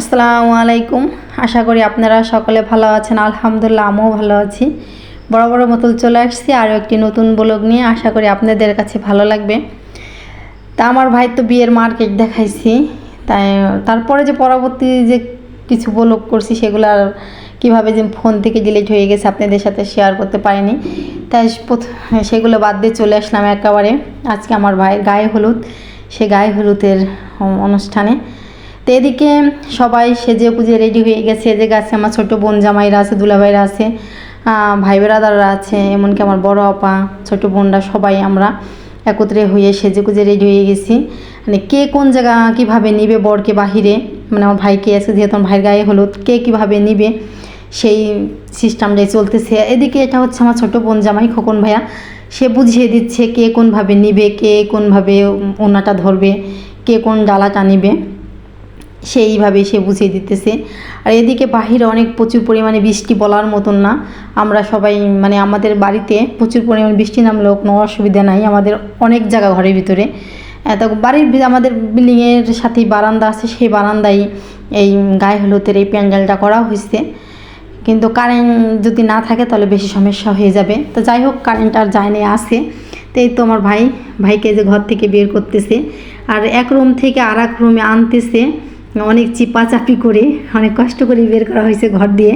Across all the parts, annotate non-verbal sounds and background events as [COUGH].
আসসালামু আলাইকুম। আশা করি আপনারা সকলে ভালো আছেন। আলহামদুলিল্লাহ, আমিও ভালো আছি। বড় বড় মতল চলে আসছি, আরও একটি নতুন ব্লগ নিয়ে। আশা করি আপনাদের কাছে ভালো লাগবে। তা আমার ভাই তো বিয়ের মার্কেট দেখাইছি। তাই তারপরে যে পরবর্তী যে কিছু ব্লগ করছি, সেগুলো আর কীভাবে যে ফোন থেকে ডিলিট হয়ে গেছে আপনাদের সাথে শেয়ার করতে পারিনি। তাই সেগুলো বাদ দিয়ে চলে আসলাম একেবারে। আজকে আমার ভাইয়ের গায়ে হলুদ। সে গায়ে হলুদের অনুষ্ঠানে। তো এদিকে সবাই সেজে পুজে রেডি হয়ে গেছে যে গেছে আমার ছোট বোন জামাইরা আছে, দুলাভাইরা আছে ভাই বেড়াদাররা আছে, এমনকি আমার বড় আপা, ছোট বোনরা সবাই আমরা একত্রে হয়ে সেজে গুজে রেডি হয়ে গেছি। মানে কে কোন জায়গা কীভাবে নিবে বরকে বাহিরে? মানে আমার ভাইকে আছে, যেহেতু আমার ভাইয়ের গায়ে হলুদ, কে কীভাবে নিবে? সেই সিস্টেমটাই চলতেছে। এদিকে এটা হচ্ছে আমার ছোট বোন জামাই খোকন ভাইয়া। সে বুঝিয়ে দিচ্ছে কে কোনভাবে নিবে, কে কোনভাবে ওনাটা ধরবে, কে কোন ডালাটা নিবে। সেইভাবে সে বুঝিয়ে দিতেছে। আর এদিকে বাহিরে অনেক প্রচুর পরিমাণে বৃষ্টি বলার মতন না। আমরা সবাই মানে আমাদের বাড়িতে প্রচুর পরিমাণে বৃষ্টি নামলেও কোনো অসুবিধা নাই আমাদের অনেক জায়গা ঘরের ভিতরে। তো বাড়ির আমাদের বিল্ডিংয়ের সাথেই বারান্দা আছে, সেই বারান্দায় এই গায়ে হলুদের এই প্যান্ডেলটা করা হয়েছে। কিন্তু কারেন্ট যদি না থাকে তাহলে বেশি সমস্যা হয়ে যাবে। তো যাই হোক, কারেন্ট আর যায় না আসে তো এই তো আমার ভাই, ভাইকে যে ঘর থেকে বের করতেছে। আর এক রুম থেকে আর এক রুমে আনতেছে। অনেক চিপাচাপি করে, অনেক কষ্ট করে বের করা হয়েছে ঘর দিয়ে।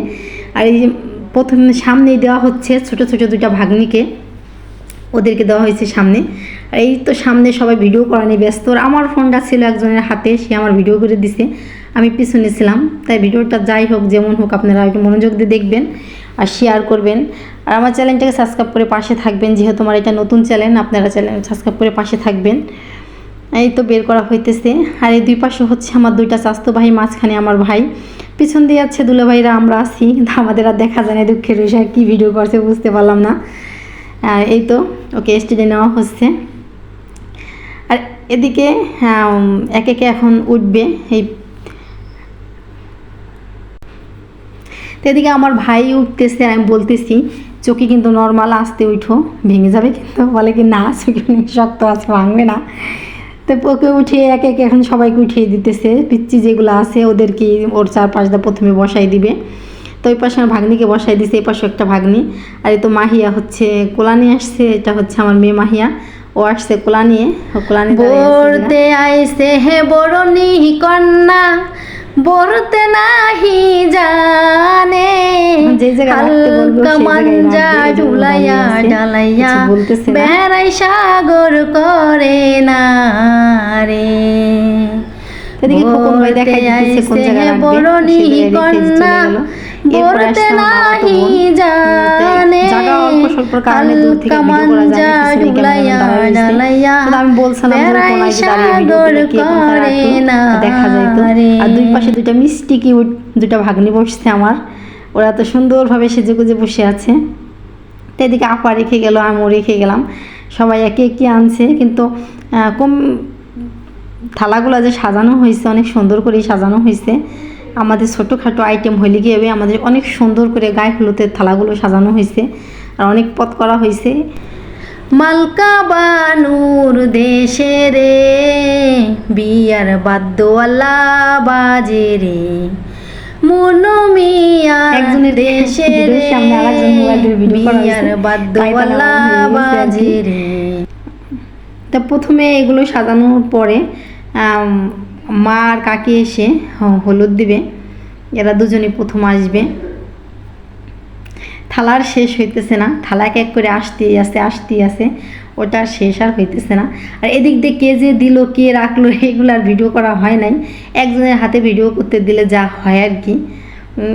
আর এই যে প্রথম সামনেই দেওয়া হচ্ছে ছোট ছোট দুটা ভাগ্নিকে, ওদেরকে দেওয়া হয়েছে সামনে। আর এই তো সামনে সবাই ভিডিও করা নিয়ে ব্যস্ত। আর আমার ফোনটা ছিল একজনের হাতে, সে আমার ভিডিও করে দিছে। আমি পিছনে ছিলাম, তাই ভিডিওটা যাই হোক, যেমন হোক, আপনারা একটু মনোযোগ দিয়ে দেখবেন আর শেয়ার করবেন। আর আমার চ্যানেলটাকে সাবস্ক্রাইব করে পাশে থাকবেন, যেহেতু আমার এটা নতুন চ্যানেল আপনারা চ্যানেল সাবস্ক্রাইব করে পাশে থাকবেন। এই তো বের করা হইতেছে। আর এই দুই পাশে হচ্ছে আমার দুইটা স্বাস্থ্য ভাই, মাঝখানে আমার ভাই। পিছন দিয়ে আছে দুলা ভাইরা, আমরা আছি, কিন্তু আমাদের আর দেখা যায় না দুঃখের বিষয়, কী ভিডিও করছে বুঝতে পারলাম না। এই তো, ওকে স্টেজে নেওয়া হচ্ছে। আর এদিকে একে একে এখন উঠবে, এই এদিকে আমার ভাই উঠতেছে, আমি বলতেছি, চোখে কিন্তু নর্মাল আসতে উঠো, ভেঙে যাবে কিন্তু, বলে কি না, চোখে শক্ত আছে, ভাঙবে না। তো ওকে উঠিয়ে একে একে এখন সবাইকে উঠিয়ে দিতেছে। পিচ্ছি যেগুলো আছে ওদেরকে ওর চারপাশটা প্রথমে বসাই দিবে। তো ওই পাশে আমার ভাগ্নিকে বসাই দিছে এই পাশে একটা ভাগ্নি। আর এই তো মাহিয়া হচ্ছে কোলা নিয়ে আসছে এটা হচ্ছে আমার মেয়ে মাহিয়া। ও আসছে কোলা নিয়ে কোলা নিয়ে আইসে হে বরণী কন্যা। বলতে নাহি জানে। হালকা মাঞ্জা ঝুলাইয়া ডালাইয়া। বেড়াই সাগর করে না রে। এদিকে খোকন ভাই দেখাই দিতেছে কোন জায়গায় হে বরণী সে জায়গায় রেখে কন্যা নাহি জানে অল্প স্বল্পর কারণে দূর থেকে ভিডিও করা যায় আমি বলছিলাম দেখা যাইতো। আর দুই পাশে দুইটা মিষ্টি কিউট ভাগ্নি বসছে আমার। ওরা তো সুন্দরভাবে সেজে গুজে বসে আছে। তো এদিকে আপা রেখে গেল আমিও রেখে গেলাম। সবাই একে একে আনছে কিন্তু আহ, কম থালাগুলো যে সাজানো হয়েছে অনেক সুন্দর করে সাজানো হয়েছে। আমাদের ছোটোখাটো আইটেম হইলে গিয়ে আমাদের অনেক সুন্দর করে গায়ে হলুদের থালাগুলো সাজানো হয়েছে আর অনেক পথ করা হয়েছে মালকা বানুর দেশে রে বিয়ার বাদ্যওয়ালা বাজে রে একজনের দেশে। [LAUGHS] বিয়ার বাদ্যওয়ালা। বাজে তা প্রথমে এগুলো সাজানোর পরে মা আর কাকি এসে হলুদ দিবে। এরা দুজনই প্রথম আসবে। থালার শেষ হইতেছে না। থালা এক এক করে আসতেই আছে আসতেই আছে। ওটা শেষ আর হইতেছে না। আর এদিক দিয়ে কে যে দিল, কে রাখল, [LAUGHS] এগুলো আর ভিডিও করা হয় নাই। একজনের হাতে ভিডিও করতে দিলে যা হয় আর কি।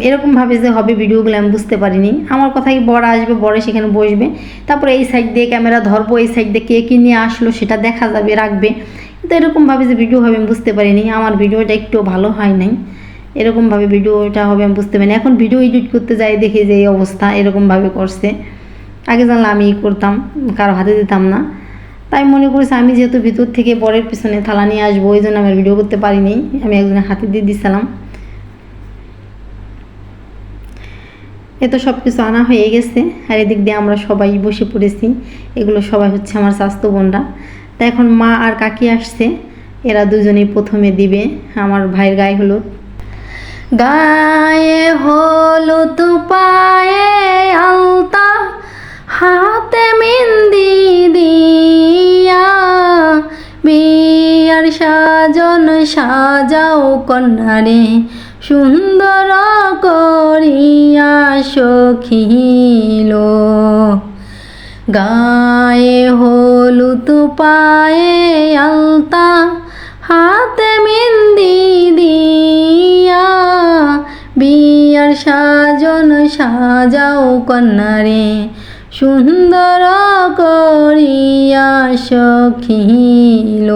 এরকমভাবে যে হবে ভিডিওগুলো আমি বুঝতে পারিনি। আমার কথা কি বড় আসবে বড় সেখানে বসবে। তারপরে এই সাইড দিয়ে ক্যামেরা ধরবো, এই সাইড দিয়ে কে কী নিয়ে আসলো, সেটা দেখা যাবে, রাখবে। কিন্তু এরকমভাবে যে ভিডিও হবে, আমি বুঝতে পারিনি। আমার ভিডিওটা একটু ভালো হয় নাই। এরকমভাবে ভিডিওটা হবে, আমি বুঝতে পারিনি। এখন ভিডিও এডিট করতে যাই, দেখি যে এই অবস্থা এরকমভাবে করছে। আগে জানলে আমি করতাম, কারও হাতে দিতাম না। তাই মনে করেছি, আমি যেহেতু ভিতর থেকে বরের পিছনে থালা নিয়ে আসব, ওই জন্য আমার ভিডিও করতে পারিনি। আমি একজনের হাতে দিয়ে দিছিলাম। এ তো সব কিছু আনা হয়ে গেছে। আর এদিক দিয়ে আমরা সবাই বসে পড়েছি। এগুলো সবাই হচ্ছে আমার স্বাস্থ্য বোনরা। তা এখন মা আর কাকি আসছে। এরা দুজনেই প্রথমে দিবে। আমার ভাইয়ের গায়ে হলুদ। গায়ে হলুদ, পায়ে আলতা, হাতে মেহেন্দি দিয়া বিয়ার সাজন সাজাও কন্যারে, সুন্দর করিয়া সখিল। গায়ে হলুদ পায়ে আলতা, হাতে মেহেন্দি দিয়া। বিয়ার সাজন সাজাও কন্যারে, সুন্দর করিয়া সখিল।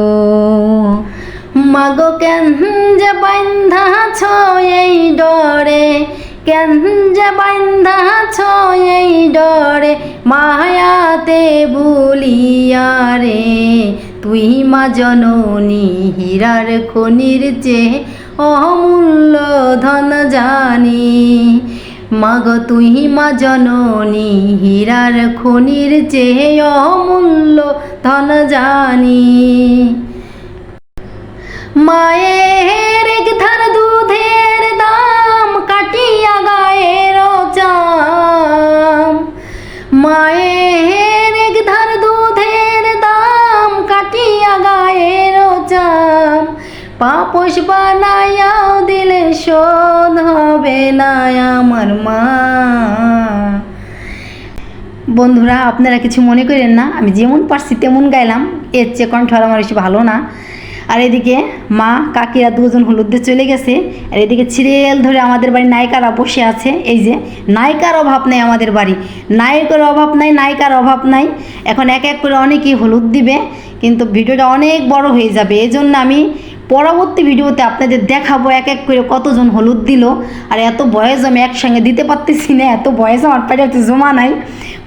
মাগো কেন যে বান্ধাছ এই ডরে? কেন যে বান্ধাছ এই ডরে, মায়াতে বলিয়া রে। তুই মা জননী, হীরার খনির চেয়ে অমূল্য ধন জানি। মাগ, তুই মা জননী, হীরার খনির চেয়ে অমূল্য ধন জানি। মায়ের পাপস বানাইয়াও দিলে শোধ হবে না আমার মা। বন্ধুরা, আপনারা কিছু মনে করেন না, আমি যেমন পারছি তেমন গাইলাম, এর চেয়ে কণ্ঠ আমার বেশি ভালো না। আর এদিকে মা, কাকিরা দুজন হলুদ দিয়ে চলে গেছে, আর এদিকে ছিরেল ধরে আমাদের বাড়ি নায়িকারা বসে আছে। এই যে, নায়িকার অভাব নেই আমাদের বাড়ি। নায়কের অভাব নাই, নায়িকার অভাব নাই। এখন এক এক করে অনেকেই হলুদ দিবে, কিন্তু ভিডিওটা অনেক বড় হয়ে যাবে। এই জন্য আমি পরবর্তী ভিডিওতে আপনাদের দেখাবো এক এক করে কতজন হলুদ দিল। আর এত বয়স আমি একসঙ্গে দিতে পারতেছি না, এত বয়স আমার হচ্ছে জমা নাই।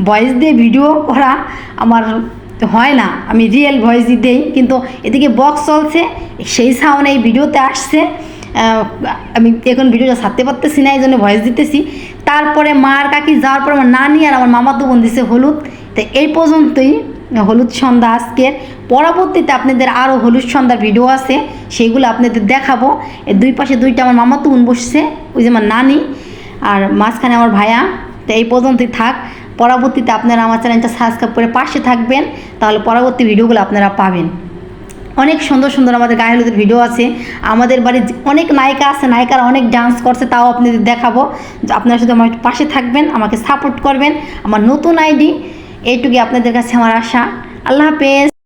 ভয়েস দিয়ে ভিডিও করা আমার হয় না, আমি রিয়েল ভয়েস দিতেই কিন্তু এদিকে বক্স চলছে, সেই সাউন্ড এই ভিডিওতে আসছে। আমি এখন ভিডিওটা ছাড়তে পারতেছি না এই জন্য ভয়েস দিতেছি। তারপরে মার কাকি যাওয়ার পর আমার নানি আর আমার মামাতো বোন দিছে হলুদ। তো এই পর্যন্তই। হলুদ সন্ধ্যা আজকের। পরবর্তীতে আপনাদের আরও হলুদ সন্ধ্যার ভিডিও আছে, সেইগুলো আপনাদের দেখাবো। এই দুই পাশে দুইটা আমার মামাতো বোন বসছে, ওই যে আমার নানি আর মাঝখানে আমার ভাইয়া। তো এই পর্যন্তই থাক। পরবর্তীতে আপনারা আমার চ্যানেলটা সাবস্ক্রাইব করে পাশে থাকবেন, তাহলে পরবর্তী ভিডিওগুলো আপনারা পাবেন। অনেক সুন্দর সুন্দর আমাদের গায়ে হলুদের ভিডিও আছে। আমাদের বাড়ির অনেক নায়িকা আছে, নায়িকারা অনেক ডান্স করছে, তাও আপনাদের দেখাবো। আপনারা শুধু আমার পাশে থাকবেন, আমাকে সাপোর্ট করবেন। আমার নতুন আইডি এইটুকুই আপনাদের কাছে আমার আশা। আল্লাহ হাফেজ।